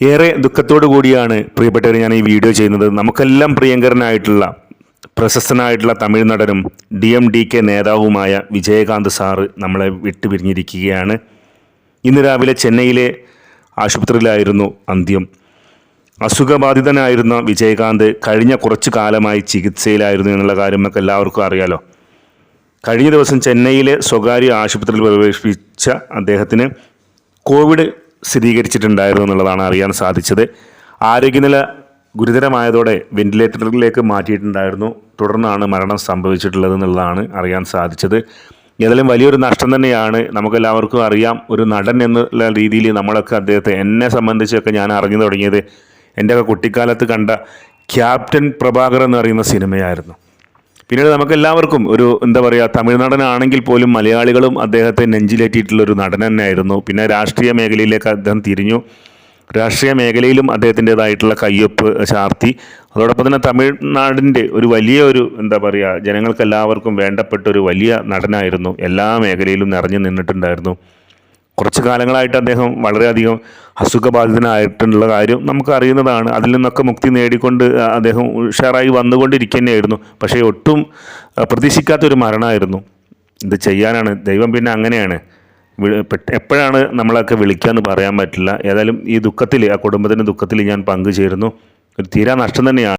ഏറെ ദുഃഖത്തോടു കൂടിയാണ് പ്രിയപ്പെട്ടവർ ഞാൻ ഈ വീഡിയോ ചെയ്യുന്നത്. നമുക്കെല്ലാം പ്രിയങ്കരനായിട്ടുള്ള പ്രശസ്തനായിട്ടുള്ള തമിഴ് നടനും ഡി എം ഡി കെ നേതാവുമായ വിജയകാന്ത് സാറ് നമ്മളെ വിട്ടുപിരിഞ്ഞിരിക്കുകയാണ്. ഇന്ന് രാവിലെ ചെന്നൈയിലെ ആശുപത്രിയിലായിരുന്നു അന്ത്യം. അസുഖബാധിതനായിരുന്ന വിജയകാന്ത് കഴിഞ്ഞ കുറച്ചു കാലമായി ചികിത്സയിലായിരുന്നു എന്നുള്ള കാര്യം നമുക്ക് എല്ലാവർക്കും അറിയാലോ. കഴിഞ്ഞ ദിവസം ചെന്നൈയിലെ സ്വകാര്യ ആശുപത്രിയിൽ പ്രവേശിപ്പിച്ച അദ്ദേഹത്തിന് കോവിഡ് സ്ഥിരീകരിച്ചിട്ടുണ്ടായിരുന്നു എന്നുള്ളതാണ് അറിയാൻ സാധിച്ചത്. ആരോഗ്യനില ഗുരുതരമായതോടെ വെന്റിലേറ്ററിലേക്ക് മാറ്റിയിട്ടുണ്ടായിരുന്നു. തുടർന്നാണ് മരണം സംഭവിച്ചിട്ടുള്ളത് എന്നുള്ളതാണ് അറിയാൻ സാധിച്ചത്. ഏതായാലും വലിയൊരു നഷ്ടം തന്നെയാണ്. നമുക്കെല്ലാവർക്കും അറിയാം ഒരു നടൻ എന്നുള്ള രീതിയിൽ നമ്മളൊക്കെ അദ്ദേഹത്തെ എന്നെ സംബന്ധിച്ചൊക്കെ ഞാൻ അറിഞ്ഞു തുടങ്ങിയത്. എന്റെ കുട്ടിക്കാലത്ത് കണ്ട ക്യാപ്റ്റൻ പ്രഭാകർ എന്ന് പറയുന്ന സിനിമയായിരുന്നു. പിന്നീട് നമുക്ക് എല്ലാവർക്കും ഒരു എന്താ പറയുക തമിഴ്നാടനാണെങ്കിൽ പോലും മലയാളികളും അദ്ദേഹത്തെ നെഞ്ചിലേറ്റിയിട്ടുള്ള ഒരു നടൻ തന്നെയായിരുന്നു. പിന്നെ രാഷ്ട്രീയ മേഖലയിലേക്ക് അദ്ദേഹം തിരിഞ്ഞു. രാഷ്ട്രീയ മേഖലയിലും അദ്ദേഹത്തിന്റെതായിട്ടുള്ള കയ്യൊപ്പ് ചാർത്തി അതോടൊപ്പം തന്നെ തമിഴ്നാടിന്റെ ഒരു വലിയ ഒരു എന്താ പറയുക ജനങ്ങൾക്ക് എല്ലാവർക്കും വേണ്ടപ്പെട്ട ഒരു വലിയ നടനായിരുന്നു. എല്ലാ മേഖലയിലും നിറഞ്ഞു നിന്നിട്ടുണ്ടായിരുന്നു. കുറച്ച് കാലങ്ങളായിട്ട് അദ്ദേഹം വളരെയധികം അസുഖബാധിതനായിട്ടുള്ള കാര്യം നമുക്ക് അറിയുന്നതാണ്. അതിൽ നിന്നൊക്കെ മുക്തി നേടിക്കൊണ്ട് അദ്ദേഹം ഉഷാറായി വന്നുകൊണ്ടിരിക്കുന്നതായിരുന്നു പക്ഷേ ഒട്ടും പ്രതീക്ഷിക്കാത്തൊരു മരണമായിരുന്നു. ഇത് ചെയ്യാനാണ് ദൈവം പിന്നെ അങ്ങനെയാണ്. എപ്പോഴാണ് നമ്മളൊക്കെ വിളിക്കാന്ന് പറയാൻ പറ്റില്ല. ഏതായാലും ഈ ദുഃഖത്തിൽ ആ കുടുംബത്തിന്റെ ദുഃഖത്തിൽ ഞാൻ പങ്കുചേരുന്നു. ഒരു തീരാ നഷ്ടം തന്നെയാണ്.